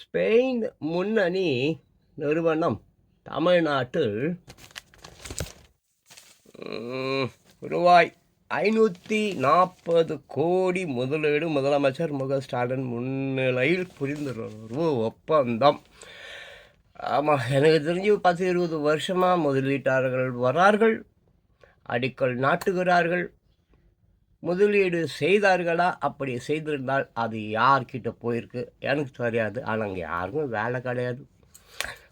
Spain முன்னணி நிறுவனம் தமிழ்நாட்டில் ரூபாய் ஐநூற்றி நாற்பது கோடி முதலீடு முதலமைச்சர் முக ஸ்டாலின் முன்னிலையில் புரிந்துணர்வு ஒப்பந்தம். ஆமாம் எனக்கு தெரிஞ்சு பத்து இருபது வருஷமாக முதலீட்டாளர்கள் வரார்கள் அடிக்கல் நாட்டுகிறார்கள். முதலீடு செய்தார்களா? அப்படி செய்திருந்தால் அது யார்கிட்ட போயிருக்கு? எனக்கு தெரியாது. ஆனால் அங்கே யாருக்கும் வேலை கிடையாது.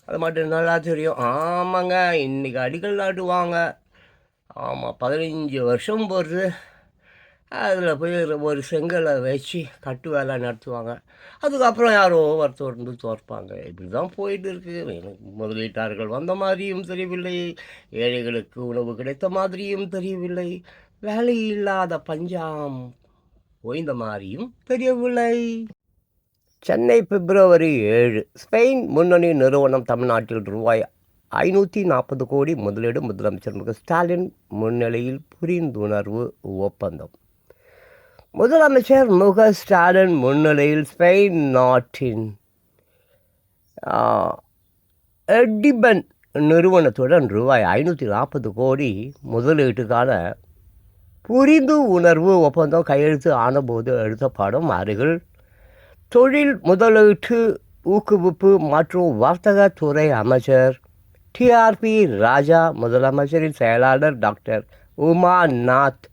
அது மட்டும் நல்லா தெரியும். ஆமாங்க. இன்றைக்கி அடிக்கல் நாட்டுவாங்க. ஆமாம் பதினஞ்சு வருஷம் போகிறது அதில் போய் ஒரு செங்கலை வச்சு கட்டு வேலை நடத்துவாங்க. அதுக்கப்புறம் யாரோ ஒருத்தர் வந்து தோற்பாங்க இப்படி தான் போயிட்டு இருக்குது எனக்கு முதலீட்டாளர்கள் வந்த மாதிரியும் தெரியவில்லை. ஏழைகளுக்கு உணவு கிடைத்த மாதிரியும் தெரியவில்லை. வேலையில்லாத பஞ்சாம் ஓய்ந்த மாதிரியும் தெரியவில்லை. சென்னை பிப்ரவரி ஏழு ஸ்பெயின் முன்னணி நிறுவனம் தமிழ்நாட்டில் ரூபாய் ஐநூற்றி நாற்பது கோடி முதலீடு முதலமைச்சர் மு ஸ்டாலின் முன்னிலையில் புரிந்துணர்வு ஒப்பந்தம். முதலமைச்சர் மு ஸ்டாலின் முன்னிலையில் ஸ்பெயின் நாட்டின் எடிபன் நிறுவனத்துடன் ரூபாய் ஐநூற்றி நாற்பது கோடி முதலீட்டுக்கான புரிந்து உணர்வு ஒப்பந்தம் கையெழுத்து ஆனபோது எடுத்த படம் அருகில் தொழில் முதலீட்டு ஊக்குவிப்பு மற்றும் வர்த்தகத்துறை அமைச்சர் டிஆர்பி ராஜா முதலமைச்சரின் செயலாளர் டாக்டர் உமாநாத். நாத்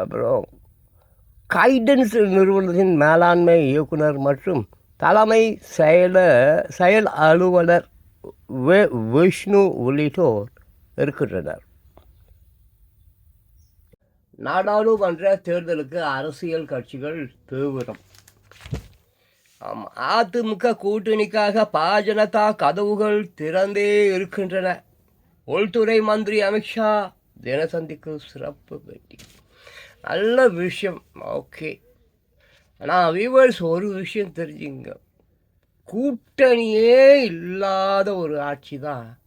அப்புறம் கைடன்ஸ் நிறுவனத்தின் மேலாண்மை இயக்குனர் மற்றும் தலைமை செயல செயல் அலுவலர் வே விஷ்ணு உள்ளிட்டோர் இருக்கின்றனர். நாடாளுமன்ற தேர்தலுக்கு அரசியல் கட்சிகள் தீவிரம். ஆமாம் அதிமுக கூட்டணிக்காக பாஜனதா கதவுகள் திறந்தே இருக்கின்றன. உள்துறை மந்திரி அமித்ஷா தினசந்திக்கு சிறப்பு பேட்டி. நல்ல விஷயம் ஓகே. ஆனால் வியூவர்ஸ் ஒரு விஷயம் தெரிஞ்சுங்க. கூட்டணியே இல்லாத ஒரு ஆட்சி தான்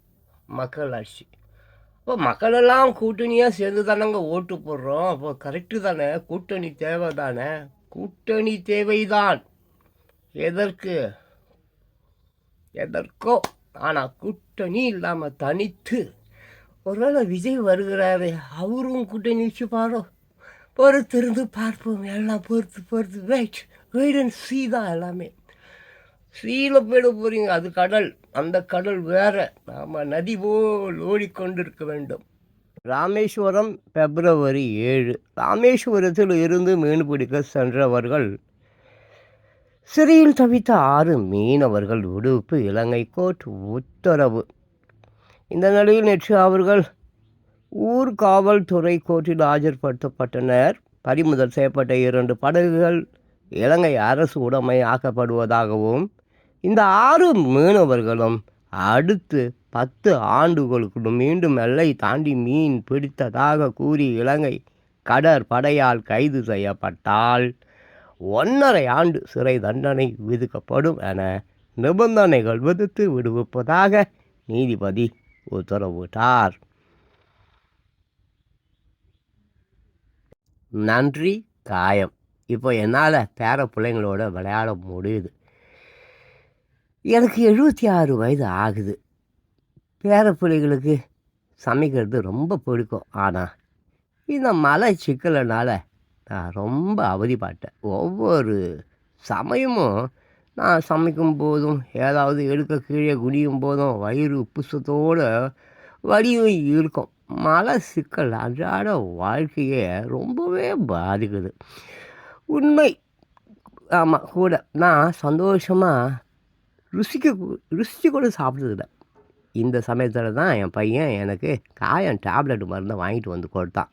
மக்கள் ஆட்சி. இப்போ மக்களெல்லாம் கூட்டணியாக சேர்ந்து தானேங்க ஓட்டு போடுறோம். அப்போ கரெக்டு தானே? கூட்டணி தேவை தானே கூட்டணி தேவைதான். எதற்கு? எதற்கோ. ஆனால் கூட்டணி இல்லாமல் தனித்து ஒருவேளை விஜய் வருகிறாரே அவரும் கூட்டணி வச்சு வச்சுப்பாரோ? பொறுத்திருந்து பார்ப்போம். எல்லாம் பொறுத்து பொறுத்து. வெயிட் வெயிட் அண்ட் சீ தான் எல்லாமே. சீல போயிட போகிறீங்க அது கடல். அந்த கடல் வேற. நாம் நதி போல் ஓடிக்கொண்டிருக்க வேண்டும். ராமேஸ்வரம் பிப்ரவரி ஏழு. ராமேஸ்வரத்தில் இருந்து மீன் பிடிக்க சென்றவர்கள் சிறையில் தவித்த ஆறு மீனவர்கள் விடுவிப்பு இலங்கை கோர்ட் உத்தரவு. இந்த நிலையில் நேற்று அவர்கள் ஊர் காவல்துறை கோர்ட்டில் ஆஜர்படுத்தப்பட்டனர். பறிமுதல் செய்யப்பட்ட இரண்டு படகுகள் இலங்கை அரசு உடைமை ஆக்கப்படுவதாகவும் இந்த ஆறு மீனவர்களும் அடுத்து பத்து ஆண்டுகளுக்கு மீண்டும் எல்லை தாண்டி மீன் பிடித்ததாக கூறி இலங்கை கடற்படையால் கைது செய்யப்பட்டால் ஒன்றரை ஆண்டு சிறை தண்டனை விதிக்கப்படும் என நிபந்தனைகள் விதித்து விடுவிப்பதாக நீதிபதி உத்தரவிட்டார். நன்றி காயம். இப்போ என்னால் பேர பிள்ளைங்களோட விளையாட முடியுது. எனக்கு எழுபத்தி ஆறு வயது ஆகுது. பேர பிள்ளைகளுக்கு சமைக்கிறது ரொம்ப பிடிக்கும். ஆனால் இந்த மலை சிக்கலனால நான் ரொம்ப அவதிப்பட்டேன். ஒவ்வொரு சமயமும் நான் சமைக்கும் போதும் ஏதாவது எடுக்க கீழே குடியும் போதும் வயிறு புசத்தோடு வலியும் இருக்கும். மலை சிக்கல் அன்றாட வாழ்க்கையை ரொம்பவே பாதிக்குது. உண்மை. ஆமாம் கூட நான் சந்தோஷமாக ருசிக்க கூ- ருசிச்சு கூட சாப்பிட்டதில்ல. இந்த சமயத்தில் தான் என் பையன் எனக்கு காயம் டேப்லெட் மருந்தை வாங்கிட்டு வந்து கொடுத்தான்.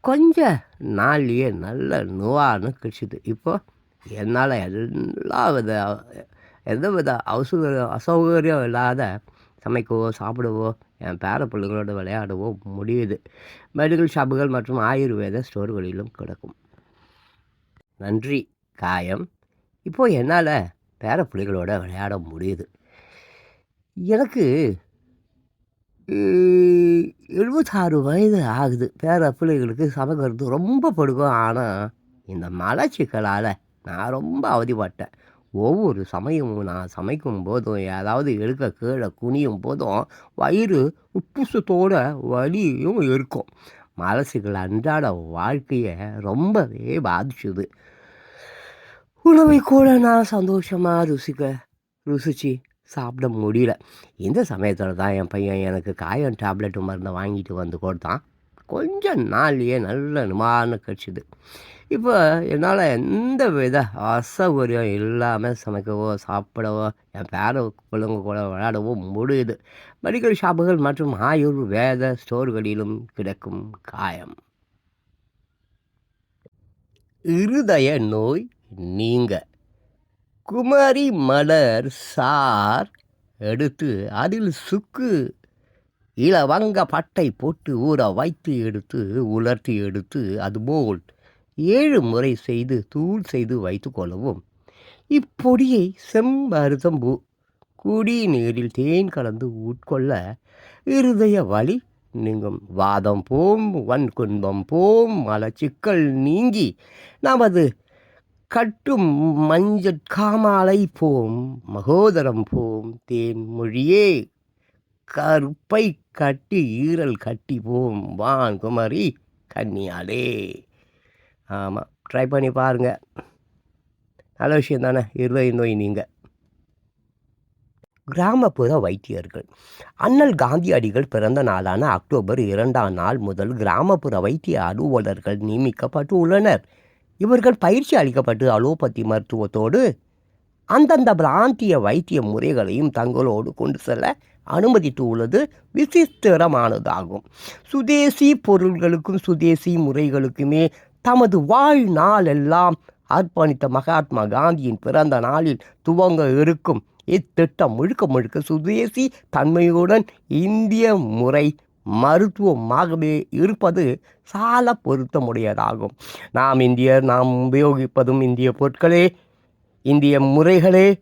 கொஞ்சம் நாள்லேயே நல்ல நோவான்னு கிடச்சிது இப்போது என்னால் எல்லா வித எந்த வித அவசர அசௌகரியம் இல்லாத சமைக்கவோ சாப்பிடவோ என் பேர பிள்ளைங்களோட விளையாடவோ முடியுது. மெடிக்கல் ஷாப்புகள் மற்றும் ஆயுர்வேத ஸ்டோர்களிலும் கிடக்கும். நன்றி காயம். இப்போது என்னால் பேர பிள்ளைகளோட விளையாட முடியுது. எனக்கு எழுபத்தாறு வயது ஆகுது. பேர பிள்ளைகளுக்கு சமைக்கிறது ரொம்ப பிடிக்கும். ஆனால் இந்த மலச்சிக்கலால் நான் ரொம்ப அவதிப்பட்டேன். ஒவ்வொரு சமயமும் நான் சமைக்கும் போதும் ஏதாவது எடுக்க கீழே குனியும் போதும் வயிறு உப்புசத்தோட வலியும் இருக்கும். மலசுகள் அன்றாட வாழ்க்கையை ரொம்பவே பாதிச்சுது. உணவை கூட நான் சந்தோஷமாக ருசிக்க ருசிச்சு சாப்பிட முடியல. இந்த சமயத்தில் தான் என் பையன் எனக்கு காயம் டேப்லெட்டு மருந்தை வாங்கிட்டு வந்து கொடுத்தான். கொஞ்ச நாள்லேயே நல்ல நிமான்னு கிடச்சிது. இப்போ என்னால் எந்த வித அசௌகரியம் இல்லாமல் சமைக்கவோ சாப்பிடவோ என் பேர பிள்ளைங்க கூட விளையாடவோ முடியுது. மெடிக்கல் ஷாப்புகள் மற்றும் ஆயுர்வேத ஸ்டோர்களிலும் கிடைக்கும் காயம். இருதய நோய் நீங்க. குமரி மலர் சார் எடுத்து அதில் சுக்கு இளவங்க பட்டை போட்டு ஊற வைத்து எடுத்து உலர்த்தி எடுத்து அதுபோல் ஏழு முறை செய்து தூள் செய்து வைத்து கொள்ளவும். இப்பொடியை செம்பருத்தம்பூ குடிநீரில் தேன் கலந்து உட்கொள்ள இருதய வலி நீங்கும். வாதம் போம் வன்குன்பம் போம் மலச்சிக்கல் நீங்கி நமது கட்டும் மஞ்சட்காமாலை போம் மகோதரம் போம் தேன் மொழியே. கருப்பை கட்டி ஈரல் கட்டி போம் வான் குமரி கன்னியாலே. ஆமாம் ட்ரை பண்ணி பாருங்கள் நல்ல விஷயம் தானே இருதய நோய் நீங்கள் கிராமப்புற வைத்தியர்கள். அண்ணல் காந்தியடிகள் பிறந்த நாளான அக்டோபர் இரண்டாம் நாள் முதல் கிராமப்புற வைத்திய அலுவலர்கள் நியமிக்கப்பட்டு உள்ளனர் இவர்கள் பயிற்சி அளிக்கப்பட்டு அலோபதி மருத்துவத்தோடு அந்தந்த பிராந்திய வைத்திய முறைகளையும் தங்களோடு கொண்டு செல்ல அனுமதித்து உள்ளது விசித்திரமானதாகும். சுதேசி பொருள்களுக்கும் சுதேசி முறைகளுக்குமே தமது வாழ்நாளெல்லாம் அர்ப்பணித்த மகாத்மா காந்தியின் பிறந்த நாளில் துவங்க இருக்கும். இத்திட்டம் முழுக்க முழுக்க சுதேசி தன்மையுடன் இந்திய முறை மருத்துவமாகவே இருப்பது சால பொருத்தமுடையதாகும். நாம் இந்தியர் நாம் உபயோகிப்பதும் இந்திய பொருட்களே இந்திய முறைகளே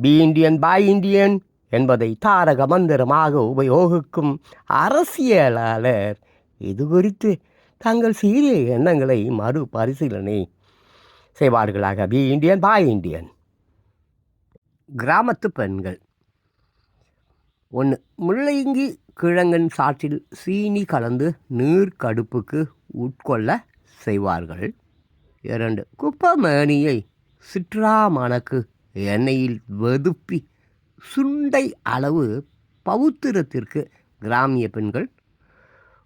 பி இந்தியன் பாய் இந்தியன் என்பதை தாரக மந்திரமாக உபயோகிக்கும் அரசியலாளர் இது குறித்து தங்கள் சீரிய எண்ணங்களை மறுபரிசீலனை செய்வார்களாக. பி இந்தியன் பாய் இந்தியன் கிராமத்து பெண்கள். ஒன்று முள்ளங்கி கிழங்கன் சாற்றில் சீனி கலந்து நீர் கடுப்புக்கு உட்கொள்ள செய்வார்கள். இரண்டு குப்பமேனியை சிற்றாமணக்கு எண்ணெயில் வெதுப்பி சுண்டை அளவு பவுத்திரத்திற்கு கிராமிய பெண்கள்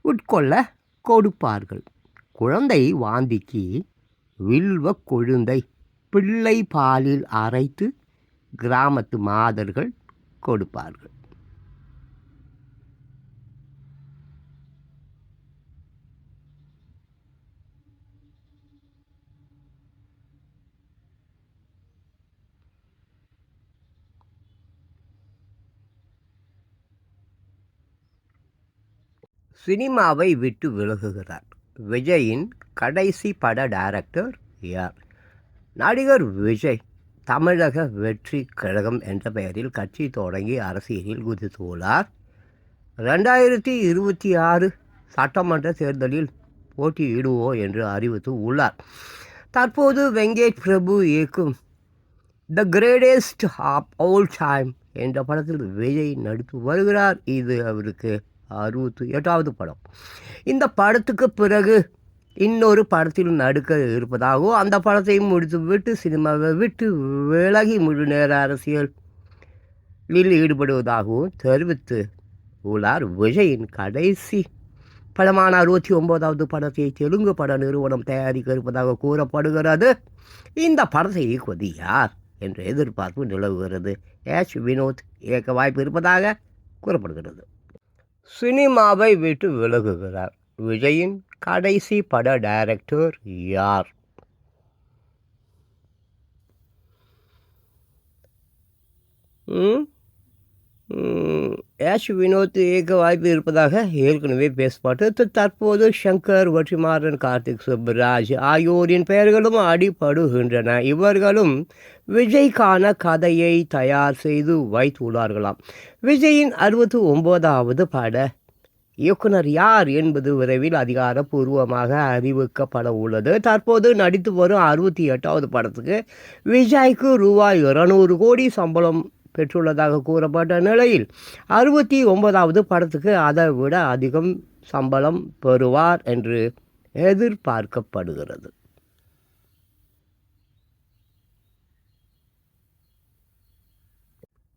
உட்கொள்ள கொடுப்பார்கள். குழந்தை வாந்திக்கு வில்வ கொழுந்தை பிள்ளை பாலில் அரைத்து கிராமத்து மாதர்கள் கொடுப்பார்கள். சினிமாவை விட்டு விலகுகிறார். விஜயின் கடைசி பட டைரக்டர் யார்? நடிகர் விஜய் தமிழக வெற்றி கழகம் என்ற பெயரில் கட்சி தொடங்கி அரசியலில் குதித்துள்ளார். ரெண்டாயிரத்தி இருபத்தி ஆறு சட்டமன்ற தேர்தலில் போட்டியிடுவோம் என்று அறிவித்து உள்ளார். தற்போது வெங்கேஷ் பிரபு இயக்கும் the greatest of all time என்ற படத்தில் விஜய் நடித்து வருகிறார். இது அவருக்கு அறுபத்தி எட்டாவது படம். இந்த படத்துக்கு பிறகு இன்னொரு படத்தில் நடுக்க இருப்பதாகவும் அந்த படத்தையும் முடித்து விட்டு சினிமாவை விட்டு விலகி முழு நேர அரசியலில் ஈடுபடுவதாகவும் தெரிவித்து உள்ளார் விஜயின் கடைசி படமான அறுபத்தி ஒன்பதாவது படத்தை தெலுங்கு பட நிறுவனம் தயாரிக்க இருப்பதாக கூறப்படுகிறது. இந்த படத்தை இயக்குவது யார் என்ற எதிர்பார்ப்பு நிலவுகிறது. ஏச் வினோத் இயக்க வாய்ப்பு இருப்பதாக கூறப்படுகிறது. சினிமாவை விட்டு விலகுகிறார் விஜயின் கடைசி பட டைரக்டர் யார் ம்? ஆஷ் வினோத் இயக்க வாய்ப்பு இருப்பதாக ஏற்கனவே பேசப்பட்டு தற்போது சங்கர் வெற்றிமாறன் கார்த்திக் சுப்ராஜ் ஆகியோரின் பெயர்களும் அடிபடுகின்றன. இவர்களும் விஜய்க்கான கதையை தயார் செய்து வைத்துள்ளார்களாம். விஜயின் அறுபத்தி ஒன்பதாவது பட இயக்குனர் யார் என்பது விரைவில் அதிகாரப்பூர்வமாக அறிவிக்கப்பட உள்ளது. தற்போது நடித்து வரும் அறுபத்தி எட்டாவது படத்துக்கு விஜய்க்கு ரூபாய் இருநூறு கோடி சம்பளம் பெற்றுள்ளதாக கூறப்பட்ட நிலையில் அறுபத்தி ஒன்பதாவது படத்துக்கு அதை விட அதிகம் சம்பளம் பெறுவார் என்று எதிர்பார்க்கப்படுகிறது.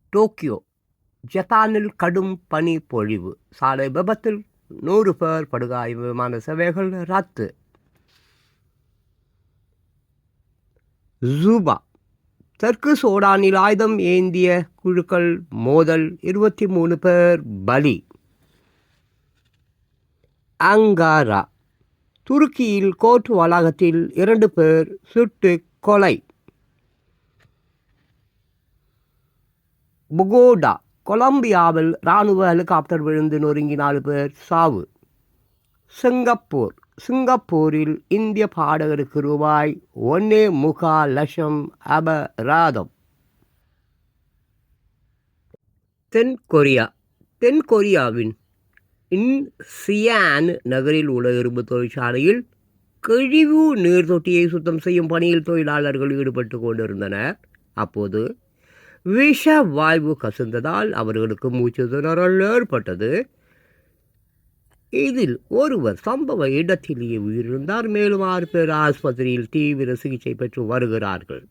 டோக்கியோ ஜப்பானில் கடும் பனி பொழிவு. சாலை விபத்தில் நூறு பேர் படுகாய் விமான சேவைகள் ரத்து. ஜூபா தெற்கு சோடானில் ஆயுதம் ஏந்திய குழுக்கள் மோதல் இருபத்தி மூணு பேர் பலி. அங்காரா துருக்கியில் கோர்ட் வளாகத்தில் இரண்டு பேர் சுட்டு கொலை. புகோடா கொலம்பியாவில் இராணுவ ஹெலிகாப்டர் விழுந்து நொறுங்கி நாலு பேர் சாவு. சிங்கப்பூர் சிங்கப்பூரில் இந்திய பாடகருக்கு ரூபாய் ஒன்னே முகா லட்சம் அபராதம். தென் கொரியா தென் இன் சியான் நகரில் உள்ள இரும்பு தொழிற்சாலையில் கழிவு நீர் தொட்டியை சுத்தம் செய்யும் பணியில் தொழிலாளர்கள் ஈடுபட்டு கொண்டிருந்தனர். அப்போது விஷ வாய்வு கசிந்ததால் அவர்களுக்கு மூச்சு திணறல் ஏற்பட்டது. இதில் ஒருவர் சம்பவ இடத்திலேயே உயிரிழந்தார். மேலும் ஆறு பேர் ஆஸ்பத்திரியில் தீவிர சிகிச்சை பெற்று வருகிறார்கள்.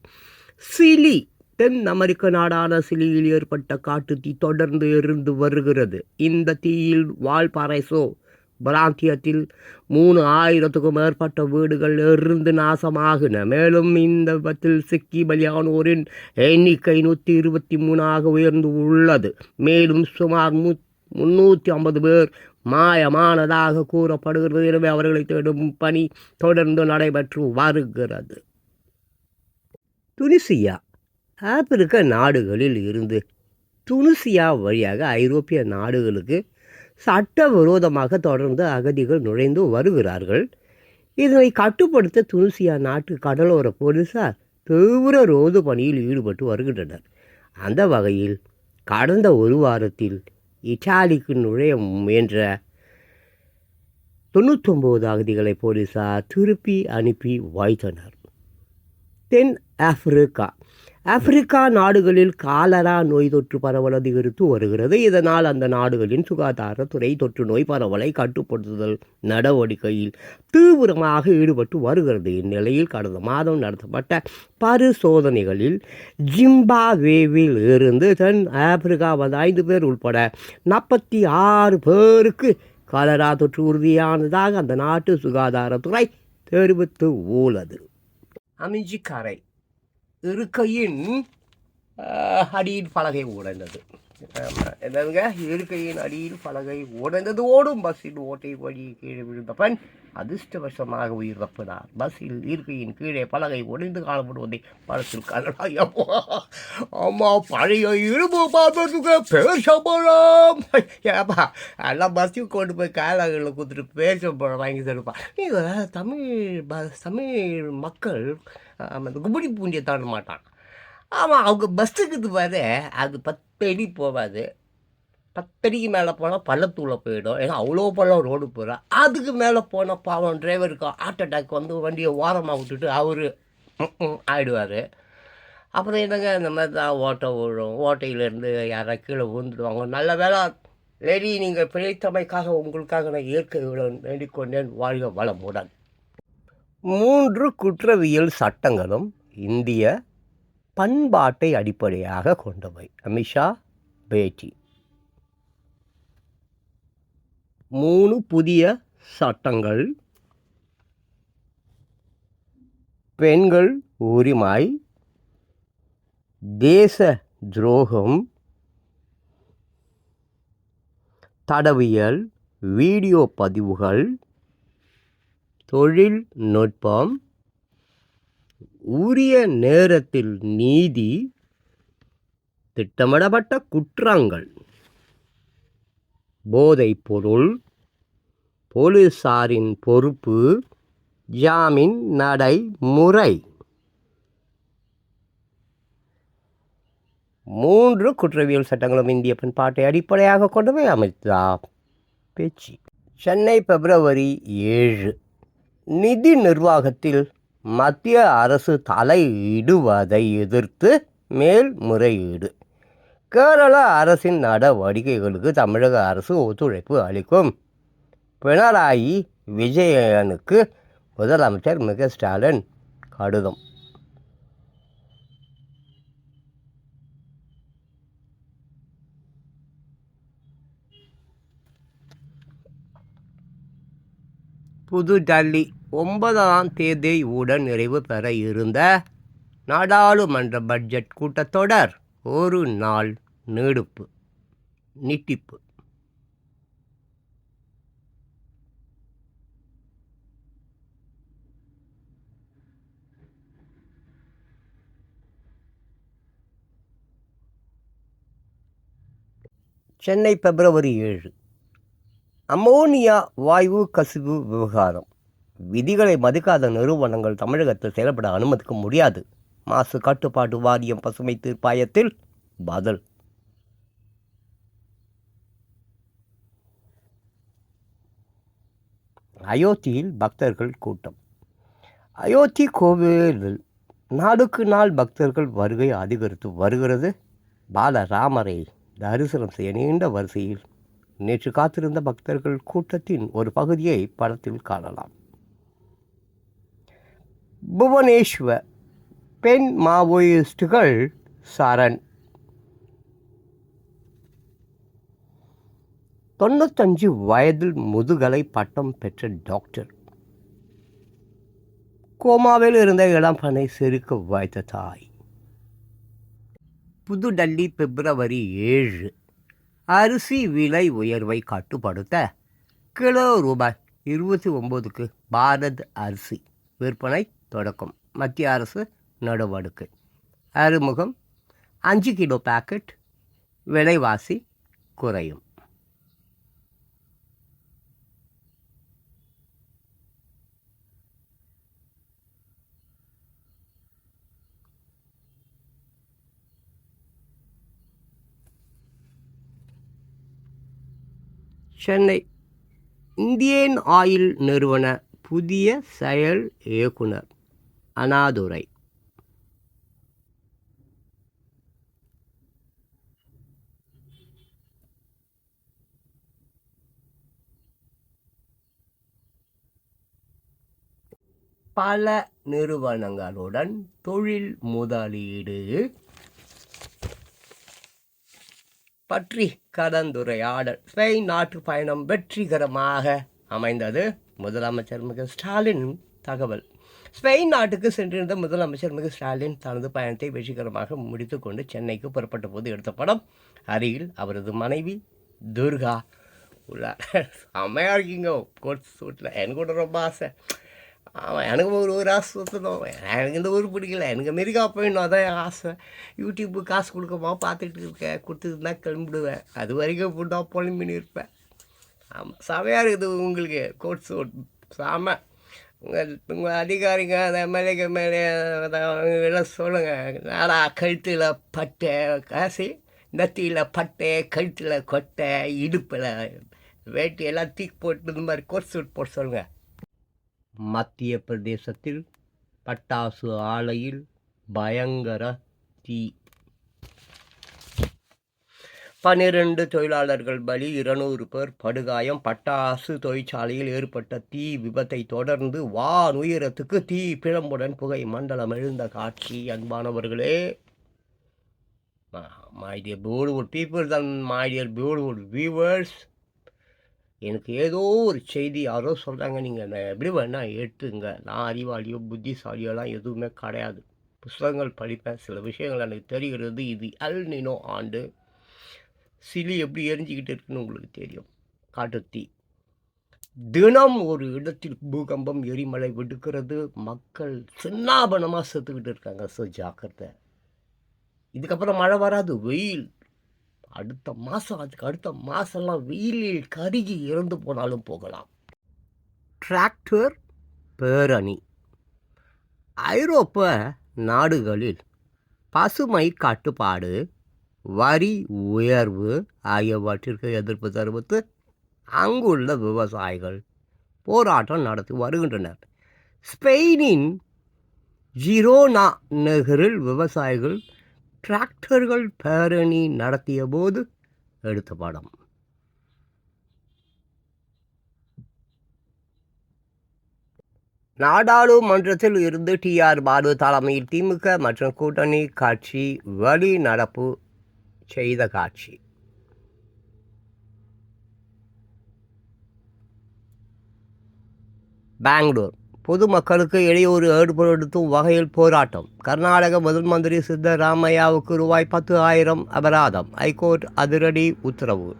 சிலி தென் அமெரிக்க நாடான சிலியில் ஏற்பட்ட காட்டு தீ தொடர்ந்து எரிந்து வருகிறது. இந்த தீயில் வால்பாரைசோ பிராந்தியத்தில் மூணு ஆயிரத்துக்கும் மேற்பட்ட வீடுகள் எரிந்து நாசமாகின. மேலும் இந்த விபத்தில் சிக்கி பலியானோரின் எண்ணிக்கை நூற்றி இருபத்தி மூணாக உயர்ந்து உள்ளது. மேலும் சுமார் மு முன்னூற்றி ஐம்பது பேர் மாயமானதாக கூறப்படுகிறது. எனவே அவர்களை தேடும் பணி தொடர்ந்து நடைபெற்று வருகிறது. துனிசியா ஆப்பிரிக்க நாடுகளில் இருந்து துனிசியா வழியாக ஐரோப்பிய நாடுகளுக்கு சட்டவிரோதமாக தொடர்ந்து அகதிகள் நுழைந்து வருகிறார்கள். இதனை கட்டுப்படுத்த துனிசியா நாட்டு கடலோர போலீசார் தீவிர ரோது பணியில் ஈடுபட்டு வருகின்றனர். அந்த வகையில் கடந்த ஒரு வாரத்தில் இட்டாலிக்கு நுழைய முயன்ற தொண்ணூத்தொம்பது அகதிகளை போலீசார் திருப்பி அனுப்பி வைத்தனர். தென் ஆப்பிரிக்கா ஆப்பிரிக்கா நாடுகளில் காலரா நோய் தொற்று பரவல் அதிகரித்து வருகிறது. இதனால் அந்த நாடுகளின் சுகாதாரத்துறை தொற்று நோய் பரவலை கட்டுப்படுத்துதல் நடவடிக்கையில் தீவிரமாக ஈடுபட்டு வருகிறது. இந்நிலையில் கடந்த மாதம் நடத்தப்பட்ட பரிசோதனைகளில் ஜிம்பாவேவில் இருந்து தென் ஆப்பிரிக்கா வந்த ஐந்து பேர் உட்பட நாற்பத்தி ஆறு பேருக்கு காலரா தொற்று உறுதியானதாக அந்த நாட்டு சுகாதாரத்துறை தெரிவித்து உள்ளது. அமைஞ்சிக்கரை இருக்கையின் அடியில் பலகை உடைந்தது. என்னங்க என்னதுங்க? இருக்கையின் அடியில் பலகை உடைந்தது ஓடும் பஸ்ஸில் ஓட்டை வழி கீழே விழுந்தவன் அதிர்ஷ்டவசமாக உயிர் தப்பினார் பஸ்ஸில் இருக்கையின் கீழே பலகை உடைந்து காணப்படுவதை படத்தில் காணலாம் அம்மா. பழைய இரும்பு பார்த்ததுக்கு பேசப்பழம் ஏப்பா எல்லாம் பஸ்ஸுக்கு கொண்டு போய் காயலாகளில் கொடுத்துட்டு பேசப்பட வாங்கி தருப்பா. நீங்கள் தமிழ் ப தமிழ் மக்கள் ஆமாம் இந்த கும்படி பூண்டியை தாண்ட மாட்டான். ஆமாம் அவங்க பஸ்ஸுக்கு பாரு அது பத்து அடி போகாது. பத்தடிக்கு மேலே போனால் பள்ளத்தூளை போயிடும். ஏன்னா அவ்வளோ பள்ளம் ரோடு போகிறா அதுக்கு மேலே போனால் பாவம் டிரைவருக்கு ஹார்ட் அட்டாக் வந்து வண்டியை ஓரமாக விட்டுட்டு அவர் ஆயிடுவார். அப்புறம் என்னங்க இந்த மாதிரி தான் ஓட்டை விழும். ஓட்டையிலேருந்து யாராவது கீழே விழுந்துடுவாங்க. நல்ல வேளை லேடி நீங்கள் பிழைத்தமைக்காக உங்களுக்காக நான் இயற்கை வேண்டிக் கொண்டேன் வாழ்க வளமுடன். மூன்று குற்றவியல் சட்டங்களும் இந்திய பண்பாட்டை அடிப்படையாக கொண்டவை. அமிஷா பேட்டி. மூணு புதிய சட்டங்கள். பெண்கள் உரிமை. தேச துரோகம். தடவியல். வீடியோ பதிவுகள். தொழில்நுட்பம் உரிய நேரத்தில் நீதி. திட்டமிடப்பட்ட குற்றங்கள். போதை பொருள். போலீசாரின் பொறுப்பு. ஜாமீன் நடைமுறை. மூன்று குற்றவியல் சட்டங்களும் இந்திய பண்பாட்டை அடிப்படையாக கொண்டவை. அமைத்தா பேச்சு. சென்னை பிப்ரவரி ஏழு. நிதி நிர்வாகத்தில் மத்திய அரசு தலையிடுவதை எதிர்த்து மேல்முறையீடு. கேரள அரசின் நடவடிக்கைகளுக்கு தமிழக அரசு ஒத்துழைப்பு அளிக்கும். பினராயி விஜயனுக்கு முதலமைச்சர் மிக ஸ்டாலின் கடிதம். புதுடெல்லி ஒன்பதாம் தேதியுடன் நிறைவு பெற இருந்த நாடாளுமன்ற பட்ஜெட் கூட்டத்தொடர் ஒரு நாள் நீடிப்பு நீட்டிப்பு. சென்னை பிப்ரவரி ஏழு. அம்மோனியா வாயு கசிவு விவகாரம். விதிகளை மதிக்காத நிறுவனங்கள் தமிழகத்தில் செயல்பட அனுமதிக்க முடியாது. மாசு கட்டுப்பாட்டு வாரியம் பசுமை தீர்ப்பாயத்தில் பதில். அயோத்தியில் பக்தர்கள் கூட்டம். அயோத்தி கோவிலில் நாளுக்கு நாள் பக்தர்கள் வருகை அதிகரித்து வருகிறது. பாலராமரை தரிசனம் செய்ய நீண்ட வரிசையில் நேற்று காத்திருந்த பக்தர்கள் கூட்டத்தின் ஒரு பகுதியை படத்தில் காணலாம். புவனேஸ்வர் பெண் மாவோயிஸ்டுகள் சரண் தொண்ணூத்தஞ்சு வயதில் முதுகலை பட்டம் பெற்ற டாக்டர். கோமாவில் இருந்த இளம்பனை செருக்க வாய்த்த தாய். புதுடெல்லி பிப்ரவரி ஏழு. அரிசி விலை உயர்வை கட்டுப்படுத்த கிலோ ரூபாய் இருபத்தி ஒம்போதுக்கு பாரத் அரிசி விற்பனை தொடக்கம். மத்திய அரசு நடவடிக்கை. அறிமுகம் அஞ்சு கிலோ பாக்கெட் விலைவாசி குறையும். சென்னை இந்தியன் ஆயில் நிறுவன புதிய செயல் இயக்குனர். அனாதுரை. பல நிறுவனங்களுடன் தொழில் முதலீடு பற்றி கலந்துரையாடல். ஸ்பெயின் நாட்டு பயணம் வெற்றிகரமாக அமைந்தது. முதலமைச்சர் மிக ஸ்டாலின் தகவல். ஸ்பெயின் நாட்டுக்கு சென்றிருந்த முதலமைச்சர் மிகு ஸ்டாலின் தனது பயணத்தை வெற்றிகரமாக முடித்துக்கொண்டு சென்னைக்கு புறப்பட்ட போது எடுத்த படம் அருகில் அவரது மனைவி துர்கா உள்ளார். செம்மையாக இருக்கீங்க கோட் சூட்டில் எனக்கு கூட ரொம்ப ஆசை. ஆமாம் எனக்கு ஒரு ஒரு ஆசை சுற்றணும் எனக்கு இந்த ஊர் பிடிக்கல. எனக்கு அமெரிக்கா போயிடணும் அதான் என் ஆசை. யூடியூப்பு காசு கொடுக்கமா பார்த்துட்டு இருக்கேன். கொடுத்துருந்தா கிளம்பிடுவேன். அது வரைக்கும் ஃபுட்டாக புலம்பின்னு இருப்பேன். ஆமாம் செமையாக இருக்குது உங்களுக்கு கோட் சூட் சாமை. உங்கள் உங்கள் அதிகாரிங்க அந்த எம்எல்ஏக்கு எம்எல்ஏ எல்லாம் சொல்லுங்கள் நாடா கழுத்தில் பட்டை காசு நெத்தியில் பட்டை கழுத்தில் கொட்டை இடுப்பில் வேட்டி எல்லாம் தீக்கு போட்டு இந்த மாதிரி கோட் சூட் போட்டு சொல்லுங்கள் மத்திய பிரதேசத்தில் பட்டாசு ஆலையில் பயங்கர தீ பன்னிரண்டு தொழிலாளர்கள் பலி இருநூறு பேர் படுகாயம் பட்டாசு தொழிற்சாலையில் ஏற்பட்ட தீ விபத்தை தொடர்ந்து வான் உயரத்துக்கு தீ பிழம்புடன் புகை மண்டலம் எழுந்த காட்சி. அன்பானவர்களே my dear beautiful peoples and my dear beautiful viewers எனக்கு ஏதோ ஒரு செய்தி யாரோ சொல்கிறாங்க நீங்கள் எப்படி வேணால் எடுத்துங்க நான் அறிவாளியோ புத்திசாலியோலாம் எதுவுமே கிடையாது. புஸ்தகங்கள் படிப்பேன். சில விஷயங்கள் எனக்கு தெரிகிறது. இது அல் நினோ ஆண்டு. சிலி எப்படி எரிஞ்சிக்கிட்டு இருக்குன்னு உங்களுக்கு தெரியும். காட்டுத்தீ. தினம் ஒரு இடத்தில் பூகம்பம் எரிமலை வெடுக்கிறது. மக்கள் சின்னாபனமாக செத்துக்கிட்டு இருக்காங்க. ஸோ ஜாக்கிரதை. இதுக்கப்புறம் மழை வராது வெயில். அடுத்த மாதம் அதுக்கு அடுத்த மாதம்லாம் வெயிலில் கருகி இறந்து போனாலும் போகலாம். டிராக்டர் பேரணி. ஐரோப்ப நாடுகளில் பசுமை கட்டுப்பாடு வரி உயர்வு ஆகியவற்றிற்கு எதிர்ப்பு தெரிவித்து அங்குள்ள விவசாயிகள் போராட்டம் நடத்தி வருகின்றனர். ஸ்பெயினின் ஜிரோனா நகரில் விவசாயிகள் டிராக்டர்கள் பேரணி நடத்திய போது எடுத்த படம். நாடாளுமன்றத்தில் இருந்து டி ஆர் பாலு தலைமையில் திமுக மற்றும் கூட்டணி கட்சி வெளிநடப்பு செய்த காட்சி. பெங்களூர். பொதுமக்களுக்கு இடையூறு ஏற்படுத்தும் வகையில் போராட்டம். கர்நாடக முதல் மந்திரி சித்தராமையாவுக்கு ரூபாய் பத்து ஆயிரம் அபராதம். ஐகோர்ட் அதிரடி உத்தரவு.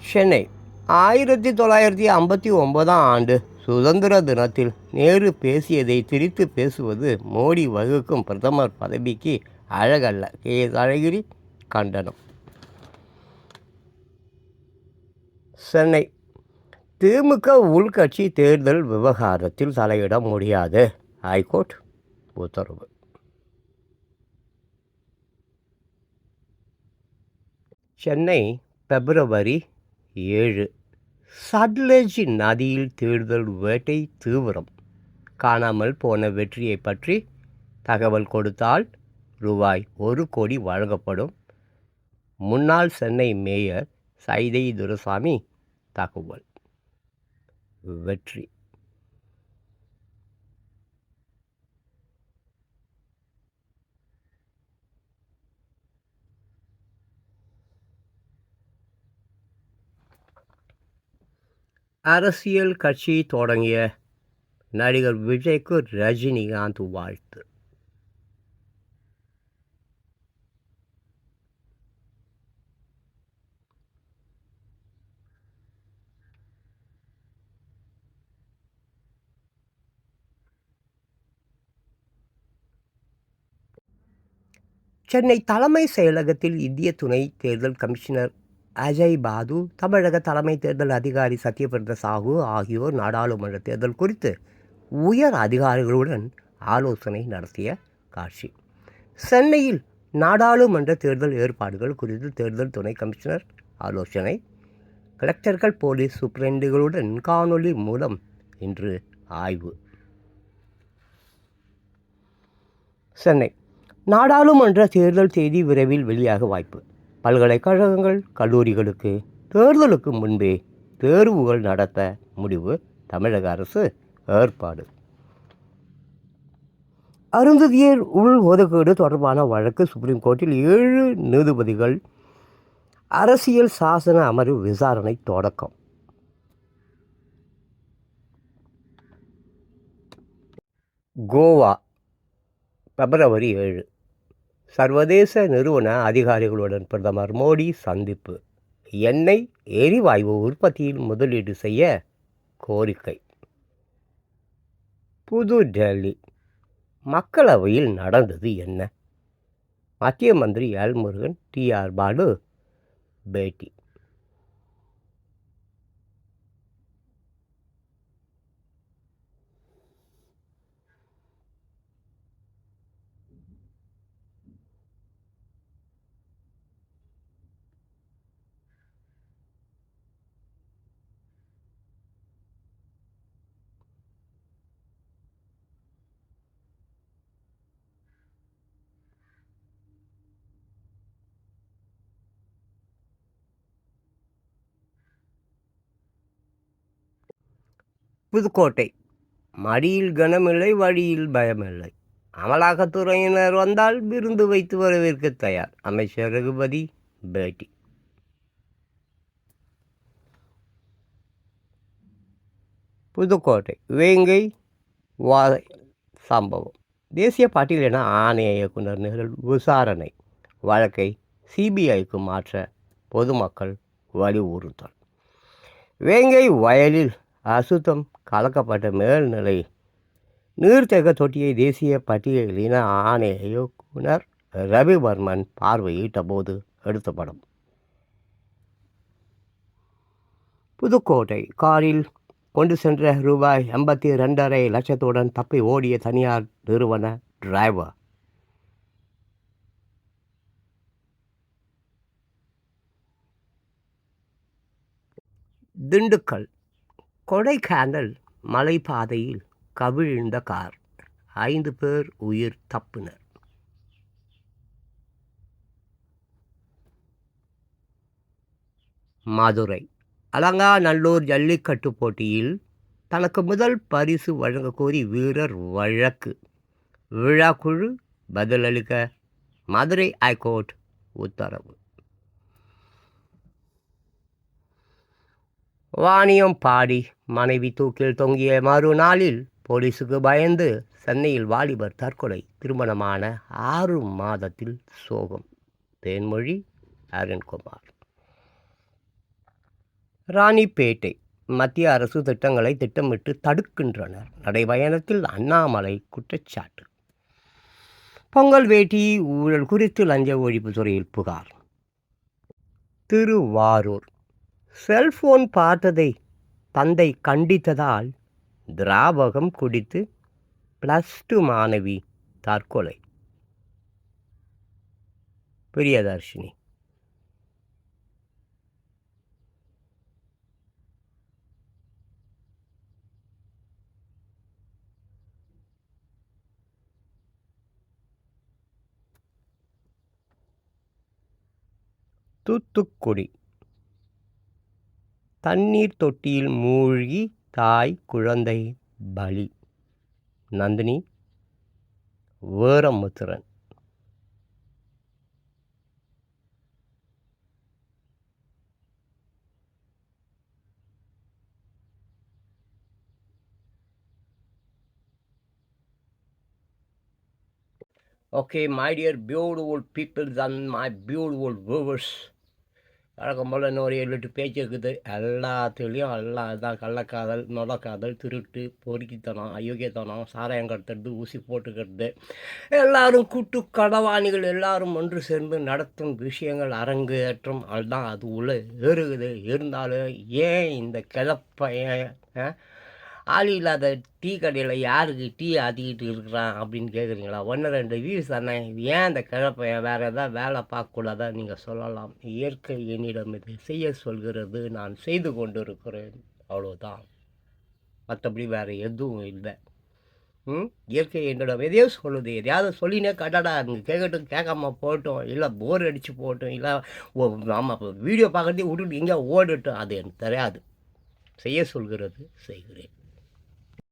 சென்னை. ஆயிரத்தி தொள்ளாயிரத்தி ஐம்பத்தி ஒன்பதாம் ஆண்டு சுதந்திர தினத்தில் நேரு பேசியதை திரித்து பேசுவது மோடி வகுக்கும் பிரதமர் பதவிக்கு அழகல்ல. கே. எஸ். அழகிரி கண்டனம். சென்னை. திமுக உள்கட்சி தேர்தல் விவகாரத்தில் தலையிட முடியாது. ஹைகோர்ட் உத்தரவு. சென்னை பிப்ரவரி ஏழு. சட்லஜ் நதியில் தேர்தல் வேட்டை தீவிரம். காணாமல் போன வெற்றியை பற்றி தகவல் கொடுத்தால் ரூபாய் ஒரு கோடி வழங்கப்படும். முன்னாள் சென்னை மேயர் சைதை துரசாமி தகவல். வெற்றி. அரசியல் கட்சி தொடங்கிய நடிகர் விஜய்க்கு ரஜினிகாந்த் வாழ்த்து. சென்னை தலைமை செயலகத்தில் இந்திய துணை தேர்தல் கமிஷனர் அஜய் பாது தமிழக தலைமை தேர்தல் அதிகாரி சத்யபிரத சாஹூ ஆகியோர் நாடாளுமன்ற தேர்தல் குறித்து உயர் அதிகாரிகளுடன் ஆலோசனை நடத்திய காட்சி. சென்னையில் நாடாளுமன்ற தேர்தல் ஏற்பாடுகள் குறித்து தேர்தல் துணை கமிஷனர் ஆலோசனை கலெக்டர்கள் போலீஸ் சூப்பரண்டுகளுடன் காணொளி மூலம் இன்று ஆய்வு. சென்னை நாடாளுமன்ற தேர்தல் தேதி விரைவில் வெளியாக வாய்ப்பு. பல்கலைக்கழகங்கள் கல்லூரிகளுக்கு தேர்தலுக்கு முன்பே தேர்வுகள் நடத்த முடிவு தமிழக அரசு ஏற்பாடு. அருந்ததியர் உள் ஒதுக்கீடு தொடர்பான வழக்கு சுப்ரீம் கோர்ட்டில் ஏழு நீதிபதிகள் அரசியல் சாசன அமர்வு விசாரணை தொடக்கம். கோவா பிப்ரவரி ஏழு. சர்வதேச நிறுவன அதிகாரிகளுடன் பிரதமர் மோடி சந்திப்பு. எண்ணெய் எரிவாயு உற்பத்தியில் முதலீடு செய்ய கோரிக்கை. புது டெல்லி மக்களவையில் நடந்தது என்ன? மத்திய மந்திரி L Murugan T R Balu பேட்டி. புதுக்கோட்டை. மடியில் கனமில்லை வழியில் பயமில்லை. அமலாக்கத்துறையினர் வந்தால் விருந்து வைத்து வரவேற்க தயார். அமைச்சர் ரகுபதி பேட்டி. புதுக்கோட்டை வேங்கை வாதை சம்பவம். தேசிய பட்டியலின ஆணைய இயக்குனர் நிகழ் விசாரணை. வழக்கை சிபிஐக்கு மாற்ற பொதுமக்கள் வலியுறுத்தல். வேங்கை வயலில் அசுத்தம் கலக்கப்பட்ட மேல்நிலை நீர்த்தேக்க தொட்டியை தேசிய பட்டியலின ஆணைய இயக்குனர் ரவிவர்மன் பார்வையிட்ட போது எடுத்த படம். புதுக்கோட்டை காரில் கொண்டு சென்ற ரூபாய் எண்பத்தி ரெண்டரை லட்சத்துடன் தப்பி ஓடிய தனியார் நிறுவன டிரைவர். திண்டுக்கல் கொடைக்கானல் மலைப்பாதையில் கவிழ்ந்த கார். ஐந்து பேர் உயிர் தப்பினர். மதுரை அலங்காநல்லூர் ஜல்லிக்கட்டு போட்டியில் தனக்கு முதல் பரிசு வழங்க கோரி வீரர் வழக்கு. விழாக்குழு பதிலளிக்க மதுரை ஹைகோர்ட் உத்தரவு. வாணியம் பாடி மனைவி தூக்கில் தொங்கிய மறுநாளில் போலீசுக்கு பயந்து சென்னையில் வாலிபர் தற்கொலை திருமணமான ஆறு மாதத்தில் சோகம். தேன்மொழி அருண்குமார். ராணிப்பேட்டை மத்திய அரசு திட்டங்களை திட்டமிட்டு தடுக்கின்றனர். நடைபயணத்தில் அண்ணாமலை குற்றச்சாட்டு. பொங்கல் வேட்டி ஊழல் குறித்து லஞ்ச ஒழிப்பு துறையில் புகார். திருவாரூர் செல்போன் பார்த்ததை தந்தை கண்டித்ததால் திராவகம் குடித்து ப்ளஸ் டூ மாணவி தற்கொலை. பிரியதர்ஷினி. தூத்துக்குடி. தண்ணீர் தொட்டியில் மூழ்கி தாய் குழந்தை பலி. Nandini Veeramuthiran okay my dear beautiful peoples and my beautiful viewers வழக்கம் போல் இன்னொரு ஏழு எட்டு பேச்சு இருக்குது. எல்லாத்துலேயும் எல்லா இதான் கள்ளக்காதல் நொடக்காதல் திருட்டு பொறுக்கித்தனம் அயோக்கியத்தனம் சாராயம் கடத்துறது ஊசி போட்டுக்கிறது. எல்லாரும் கூட்டு கடவாணிகள் எல்லாரும் ஒன்று சேர்ந்து நடத்தும் விஷயங்கள் அரங்கேற்றம். அதுதான் அது உள்ளே ஏறுகுது. இருந்தாலும் ஏன் இந்த கிளப்பையன் ஆள் இல்லாத டீ கடையில் யாருக்கு டீ ஆற்றிக்கிட்டு இருக்கிறான் அப்படின்னு கேட்குறீங்களா ஒன்று ரெண்டு வீடு தானே ஏன் அந்த கிழப்பையன் வேறு எதாவது வேலை பார்க்கக்கூடாதா நீங்கள் சொல்லலாம். இயற்கை என்னிடம் இது செய்ய சொல்கிறது நான் செய்து கொண்டு இருக்கிறேன் அவ்வளோதான் மற்றபடி வேறு எதுவும் இல்லை. ம்? இயற்கை என்னிடம் எதையோ சொல்லுது. எதையாவது சொல்லினே கட்டடா அங்கே கேட்கட்டும் கேட்காம போட்டோம் இல்லை போர் அடித்து போட்டோம் இல்லை ஓ ஆமாம் வீடியோ பார்க்குறதே விட்டுட்டு எங்கேயா ஓடட்டும் அது எனக்கு தெரியாது. செய்ய சொல்கிறது செய்கிறேன்.